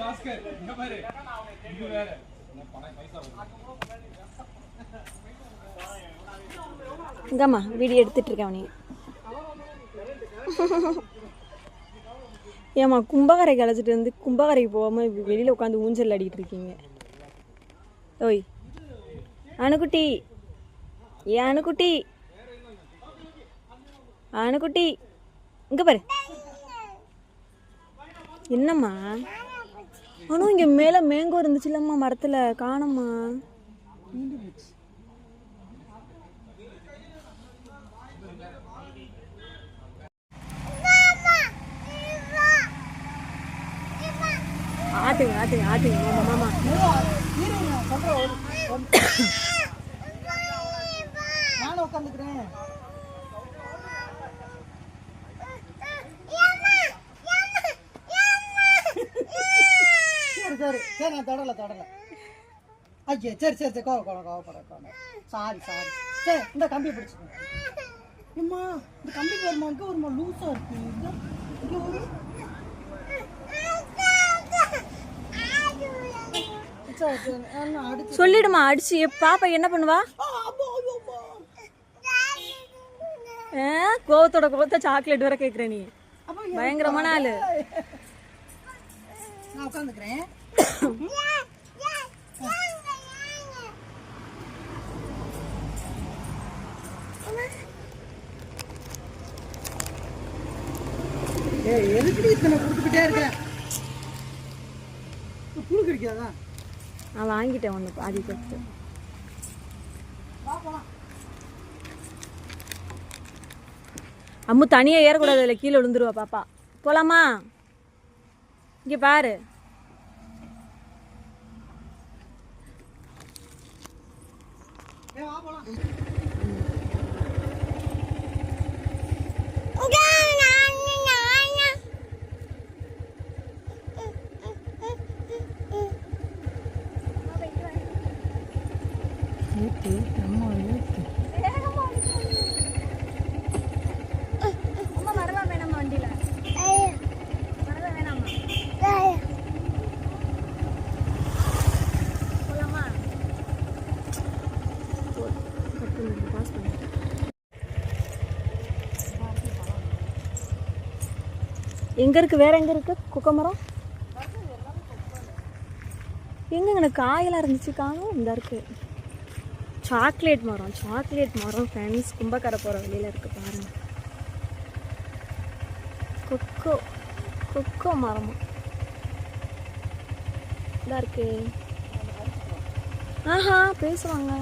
பாஸ்கர் பாரு இது வேற வீடியோ எடுத்துட்டு இருக்கேன் நீ ஏம்மா கும்பகரைக்கு அழைச்சிட்டு வந்து கும்பகரைக்கு போகாமல் இப்படி உட்காந்து ஊஞ்சல் ஆடிட்டு இருக்கீங்க. ஓய் அணுக்குட்டி ஏ அணுக்குட்டி அணுக்குட்டி இங்க பாரு. என்னம்மா? அனு இங்கே மேலே மேங்கோ இருந்துச்சுல்லம்மா மரத்தில். காணம்மா. ஆட்டுங்க ஆட்டுங்க ஆட்டுங்க. மாமா மாமா. நானும் உட்காந்துக்கிறேன். சரி நான் தொடல தொடல. ஐயா சரி சரி சரி கோவ கோவ கோவப்பட கோவ சாரி சாரி சரி இந்த கம்பி பிடிச்சிக்கோங்க அம்மா இந்த கம்பி வருமா? இங்க வருமா? லூஸா இருக்கு. இங்க ஒரு. சொல்லிடுமா அடிச்சு. பாப்பா என்ன பண்ணுவா? கோவத்தோட கோவத்த சாக்லேட் வர கேக்குற நீ. பயங்கரமான ஆளு. நான் உட்காந்துக்கிறேன் ஏய் நான் வாங்கிட்டேன் ஒன்று பாதி கட்டு அம்மு தனியாக ஏறக்கூடாது அதில் கீழே விழுந்துருவா பாப்பா. போலாமா? இங்கே பாரு. 别划破了。我干嘛呢？干嘛呢？嗯。嗯。嗯。嗯。嗯。我被拽。你别。எங்கே இருக்குது வேறு எங்கே இருக்குது குக்க மரம்? எங்க எனக்கு காயெல்லாம் இருந்துச்சு. காணும். இந்த இருக்குது சாக்லேட் மரம். சாக்லேட் மரம் ஃப்ரெண்ட்ஸ் கும்பக்கரை போகிற வழியில் இருக்குது பாருங்கள் கொக்கோ கொக்கோ மரம். இதாக இருக்கு. ஆஹா பேசுவாங்க.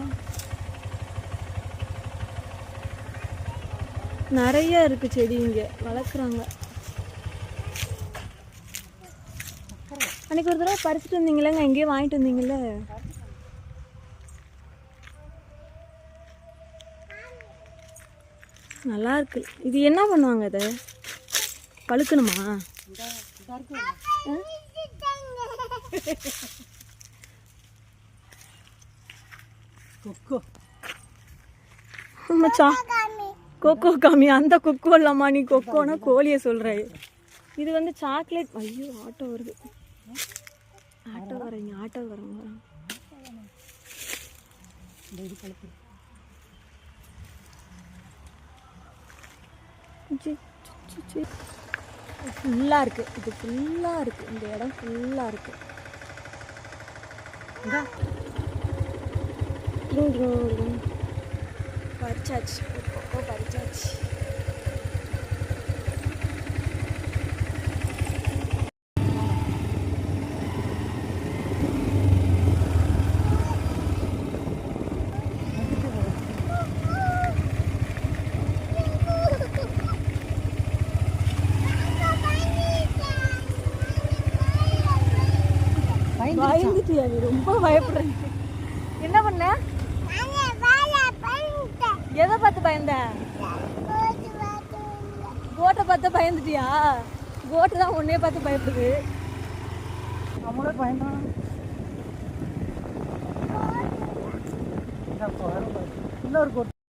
நிறைய இருக்குது செடி இங்கே. வளர்க்குறாங்க. அன்னைக்கு ஒரு தடவை பறிச்சுட்டு வந்தீங்களேங்க? எங்கேயோ வாங்கிட்டு வந்தீங்கல்ல? நல்லா இருக்கு. இது என்ன பண்ணுவாங்க இதை? பழுக்கணுமா? கொக்கோ. மச்சான் கொக்கோ காமி. அந்த கொக்கோ இல்லாமா நீ கொக்கோனா கோழியை சொல்ற. இது வந்து சாக்லேட். ஐயோ ஆட்டோ வருது. ஆட்டோ வரீங்க ஆட்டோ வரவங்க ஃபுல்லாக இருக்கு. இது ஃபுல்லாக இருக்கு. இந்த இடம் ஃபுல்லாக இருக்கு. இந்தா. டிங் டிங் டிங். பறிச்சாச்சு. பறிச்சாச்சு. பயந்துட்டியா நீ? ரொம்ப பயப்படுறீங்க என்ன பண்ண? எதை பார்த்து பயந்த? கோட்டை பார்த்து பயந்துட்டியா? கோட்டை தான் உன்னையே பார்த்து பயப்படுது. நம்மளே பயந்தான் இன்னொரு கொ-